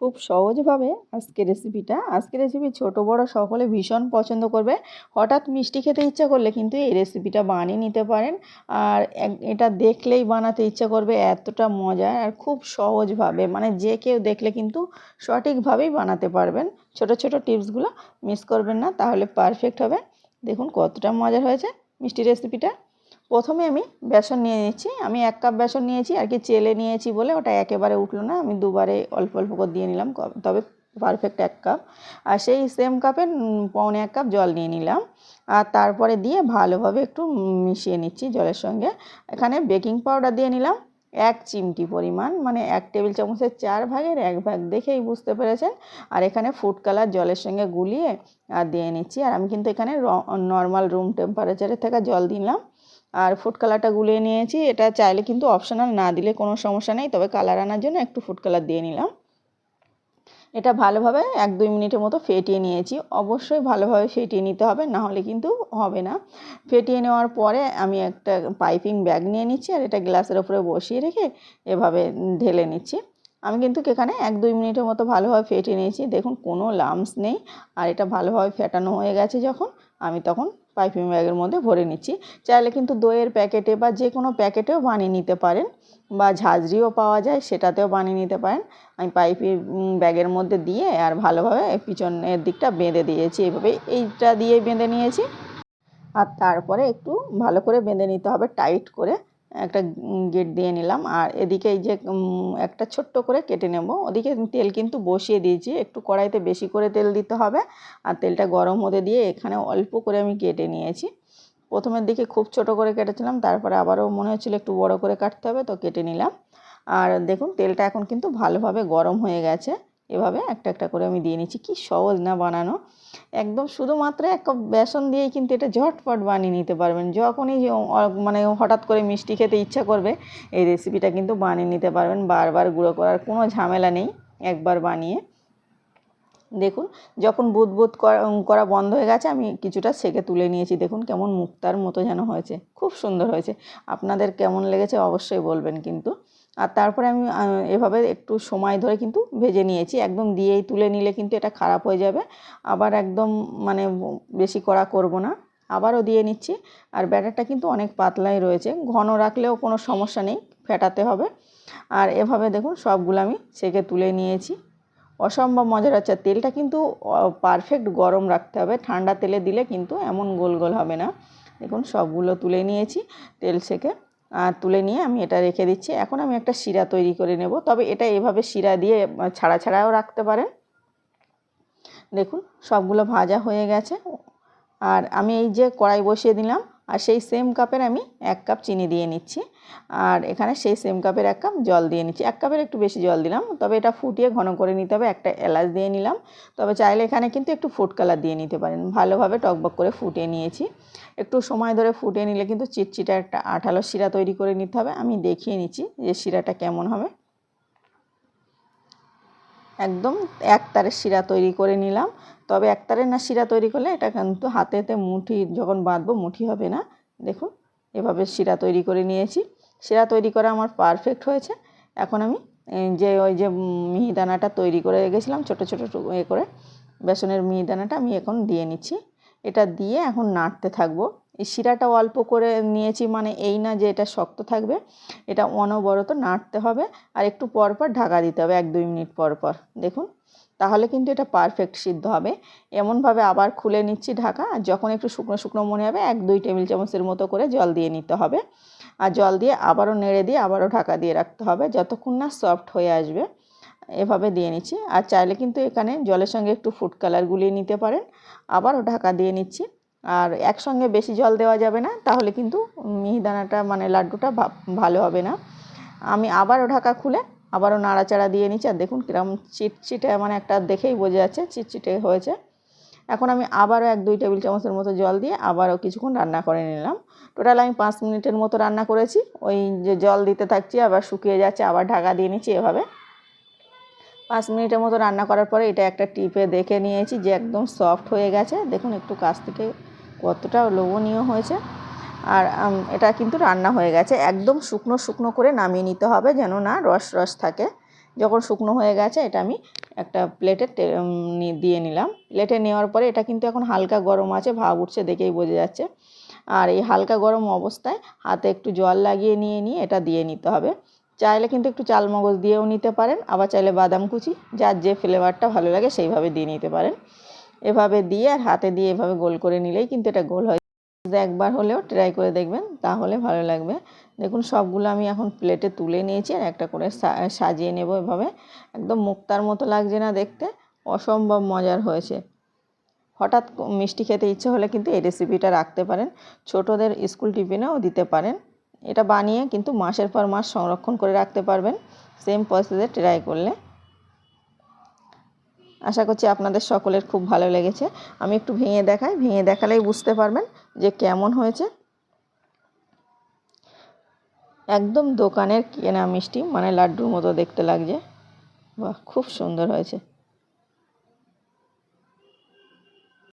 খুব সহজভাবে আজকে রেসিপিটা আজকে রেসিপি ছোট, বড় সকলে ভীষণ পছন্দ করবে। হঠাৎ মিষ্টি খেতে ইচ্ছা করলে কিন্তু এই রেসিপিটা বানিয়ে নিতে পারেন। আর এটা দেখলেই বানাতে ইচ্ছা করবে, এতটা মজা। আর খুব সহজভাবে মানে যে কেউ দেখলে কিন্তু সঠিকভাবেই বানাতে পারবেন। ছোট ছোট টিপসগুলো মিস করবেন না, তাহলে পারফেক্ট হবে। দেখুন কতটা মজার হয়েছে মিষ্টি রেসিপিটা প্রথমে আমি বেসন নিয়ে নিচ্ছি। আমি এক কাপ বেসন নিয়েছি, আর কি চেলে নিয়েছি বলে ওটা একেবারে উঠল না। আমি দুবারে অল্প অল্প করে দিয়ে নিলাম তবে পারফেক্ট এক কাপ। আর সেই সেম কাপে পৌনে এক কাপ জল নিয়ে নিলাম। আর তারপরে দিয়ে ভালোভাবে একটু মিশিয়ে নিচ্ছি জলের সঙ্গে। এখানে বেকিং পাউডার দিয়ে নিলাম, এক চিমটি পরিমাণ। মানে এক টেবিল চামচের চার ভাগের এক ভাগ দেখেই বুঝতে পেরেছেন। আর এখানে ফুড কালার জলের সঙ্গে গুলিয়ে আর দিয়ে নিচ্ছি। আর আমি কিন্তু এখানে নর্মাল রুম টেম্পারেচারে থাকা জল দিলাম। আর ফুড কালারটা গুলিয়ে নিয়েছি। এটা চাইলে কিন্তু অপশনাল না দিলে কোনো সমস্যা নেই। তবে কালার আনার জন্য একটু ফুড কালার দিয়ে নিলাম। এটা ভালোভাবে এক দুই মিনিটের মতো ফেটিয়ে নিয়েছি। অবশ্যই ভালোভাবে ফেটিয়ে নিতে হবে, না হলে কিন্তু হবে না। ফেটিয়ে নেওয়ার পরে আমি একটা পাইপিং ব্যাগ নিয়ে নিচ্ছি আর এটা গ্লাসের ওপরে বসিয়ে রেখে এভাবে ঢেলে নিচ্ছি। আমি কিন্তু এখানে এক দুই মিনিটের মতো ভালোভাবে ফেটিয়ে নিয়েছি। দেখুন কোনো লামস নেই। আর এটা ভালোভাবে ফেটানো হয়ে গেছে যখন, আমি তখন পাইপিং ব্যাগের মধ্যে ভরে নিচ্ছি। চাইলে কিন্তু দইয়ের প্যাকেটে বা যে কোনো প্যাকেটেও বানিয়ে নিতে পারেন বা ঝাঁঝরিও পাওয়া যায়, সেটাতেও বানিয়ে নিতে পারেন। আমি পাইপের ব্যাগের মধ্যে দিয়ে আর ভালোভাবে পিছনের দিকটা বেঁধে দিয়েছি এভাবে এইটা দিয়ে বেঁধে নিয়েছি। আর তারপরে একটু ভালো করে বেঁধে নিতে হবে টাইট করে। একটা গেট দিয়ে নিলাম। আর এদিকে এই যে একটা ছোট্ট করে কেটে নেব। ওদিকে তেল কিন্তু বসিয়ে দিয়েছি। একটু কড়াইতে বেশি করে তেল দিতে হবে। আর তেলটা গরম হতে দিয়ে এখানে অল্প করে আমি কেটে নিয়েছি। প্রথমের দিকে খুব ছোট করে কেটেছিলাম। তারপরে আবারও মনে হচ্ছিল একটু বড় করে কাটতে হবে, তো কেটে নিলাম। আর দেখুন, তেলটা এখন কিন্তু ভালোভাবে গরম হয়ে গেছে। এভাবে একটা একটা করে আমি দিয়ে নিচ্ছি। কি সহজ না বানানো। একদম শুধুমাত্র এক কাপ বেসন দিয়েই কিন্তু এটা ঝটপট বানিয়ে নিতে পারবেন। যখনই মানে হঠাৎ করে মিষ্টি খেতে ইচ্ছা করবে, এই রেসিপিটা কিন্তু বানিয়ে নিতে পারবেন। বারবার গুঁড়ো করার কোনো ঝামেলা নেই, একবার বানিয়ে। দেখুন, যখন বুদ বুদ করা- করা বন্ধ হয়ে গেছে, আমি কিছুটা সেকে তুলে নিয়েছি। দেখুন কেমন মুক্তার মতো যেন হয়েছে। খুব সুন্দর হয়েছে। আপনাদের কেমন লেগেছে অবশ্যই বলবেন কিন্তু। আর তারপরে আমি এভাবে একটু সময় ধরে কিন্তু ভেজে নিয়েছি। একদম দিয়েই তুলে নিলে কিন্তু এটা খারাপ হয়ে যাবে। আবার একদম মানে বেশি কড়া করব না। আবারও দিয়ে নিচ্ছি। আর ব্যাটারটা কিন্তু অনেক পাতলাই রয়েছে। ঘন রাখলেও কোনো সমস্যা নেই, ফেটাতে হবে। আর এভাবে দেখুন সবগুলো আমি সেকে তুলে নিয়েছি। অসম্ভব মজার হচ্ছে, তেলটা কিন্তু পারফেক্ট গরম রাখতে হবে। ঠান্ডা তেলে দিলে কিন্তু এমন গোল গোল হবে না। দেখুন সবগুলো তুলে নিয়েছি তেল সেকে। তুলে নিয়ে আমি এটা রেখে দিচ্ছি। এখন আমি একটা শিরা তৈরি করে নেব। তবে এটা এভাবে শিরা দিয়ে ছাড়া ছাড়াও রাখতে পারেন। দেখুন, সবগুলো ভাজা হয়ে গেছে। আর আমি এই যে কড়াই বসিয়ে দিলাম আর সেই সেম কাপের আমি এক কাপ চিনি দিয়ে নিচ্ছি। আর এখানে সেই সেম কাপের এক কাপ জল দিয়ে নিচ্ছি। এক কাপের একটু বেশি জল দিলাম, তবে এটা ফুটিয়ে ঘন করে নিতে হবে। একটা এলাচ দিয়ে নিলাম। তবে চাইলে এখানে কিন্তু একটু ফুড কালার দিয়ে নিতে পারেন। ভালোভাবে টকবক করে ফুটিয়ে নিয়েছি। একটু সময় ধরে ফুটিয়ে নিলে কিন্তু চিটচিটা একটা আঠালো শিরা তৈরি করে নিতে হবে। আমি দেখিয়ে নিচ্ছি যে শিরাটা কেমন হবে। একদম একতারের শিরা তৈরি করে নিলাম। তবে একতারের না শিরা তৈরি করলে এটা কিন্তু হাতেতে মুঠি যখন বাঁধবো মুঠি হবে না। দেখুন, এভাবে শিরা তৈরি করে নিয়েছি। শিরা তৈরি করা আমার পারফেক্ট হয়েছে। এখন আমি যে ওই যে মিহিদানাটা তৈরি করে গেছিলাম ছোটো ছোটো এ করে, বেসনের মিহিদানাটা আমি এখন দিয়ে নিচ্ছি। এটা দিয়ে এখন নাড়তে থাকব। শিরাটা অল্প করে নিয়েছি মানে এই না যে এটা শক্ত থাকবে, এটা অনবরত নাড়তে হবে আর একটু পর পর ঢাকা দিতে হবে, এক দুই মিনিট পর পর। দেখুন, তাহলে কিন্তু এটা পারফেক্ট সিদ্ধ হবে। এমনভাবে আবার খুলে নিচ্ছি ঢাকা আর যখন একটু শুকনো শুকনো মনে হবে, এক দুই টেবিল চামচের মতো করে জল দিয়ে নিতে হবে। আর জল দিয়ে আবারও নেড়ে দিয়ে আবারও ঢাকা দিয়ে রাখতে হবে, যতক্ষণ না সফট হয়ে আসবে। এভাবে দিয়ে নিচ্ছি। আর চাইলে কিন্তু এখানে জলের সঙ্গে একটু ফুড কালার গুলিয়ে নিতে পারেন। আবারও ঢাকা দিয়ে নিচ্ছি। আর একসঙ্গে বেশি জল দেওয়া যাবে না, তাহলে কিন্তু মিহিদানাটা মানে লাড্ডুটা ভালো হবে না। আমি আবারও ঢাকা খুলে আবারও নাড়াচাড়া দিয়ে নিচ্ছি, আর দেখুন কিরম চিটচিটে মানে একটা দেখেই বোঝা যাচ্ছে চিটচিটে হয়েছে। এখন আমি আবারও এক, দুই টেবিল চামচের মতো জল দিয়ে আবারও কিছুক্ষণ রান্না করে নিলাম। টোটাল আমি পাঁচ মিনিটের মতো রান্না করেছি। ওই যে জল দিতে থাকছি, আবার শুকিয়ে যাচ্ছে, আবার ঢাকা দিয়ে নিচ্ছি এভাবে। পাঁচ মিনিটের মতো রান্না করার পরে এটা একটা টিপে দেখে নিয়েছি যে একদম সফট হয়ে গেছে। দেখুন একটু কাছ থেকে কতটা লোভনীয় হয়েছে। আর এটা কিন্তু রান্না হয়ে গেছে। একদম শুকনো শুকনো করে নামিয়ে নিতে হবে যেন না রস রস থাকে। যখন শুকনো হয়ে গেছে এটা আমি একটা প্লেটে দিয়ে নিলাম। প্লেটে নেওয়ার পরে এটা কিন্তু এখন হালকা গরম আছে, ভাব উঠছে, দেখেই বোঝা যাচ্ছে। আর এই হালকা গরম অবস্থায় হাতে একটু জল লাগিয়ে নিয়ে নিয়ে এটা দিয়ে নিতে হবে। চাইলে কিন্তু একটু চাল মগজ দিয়েও নিতে পারেন, আবার চাইলে বাদাম কুচি, যার যে ফ্লেভারটা ভালো লাগে সেইভাবে দিয়ে নিতে পারেন। এভাবে দিয়ে আর হাতে দিয়ে এভাবে গোল করে নিলেই কিন্তু এটা গোল হয়। একবার হলেও ট্রাই করে দেখবেন, তাহলে ভালো লাগবে। দেখুন, সবগুলো আমি এখন প্লেটে তুলে নিয়েছি আর একটা করে সাজিয়ে নেব এভাবে। একদম মুক্তার মতো লাগছে না দেখতে, অসম্ভব মজার হয়েছে। হঠাৎ মিষ্টি খেতে ইচ্ছে হলে কিন্তু এই রেসিপিটা রাখতে পারেন। ছোটদের স্কুল টিফিনেও দিতে পারেন। এটা বানিয়ে কিন্তু মাসের পর মাস সংরক্ষণ করে রাখতে পারবেন। সেম প্রসেসে ট্রাই করলে। আশা করছি আপনাদের সকলের খুব ভালো লেগেছে। আমি একটু ভেঙে দেখাই, ভেঙে দেখালেই বুঝতে পারবেন যে কেমন হয়েছে। একদম দোকানের কেনা মিষ্টি মানে লাড্ডুর মতো দেখতে লাগছে। বাহ, খুব সুন্দর হয়েছে।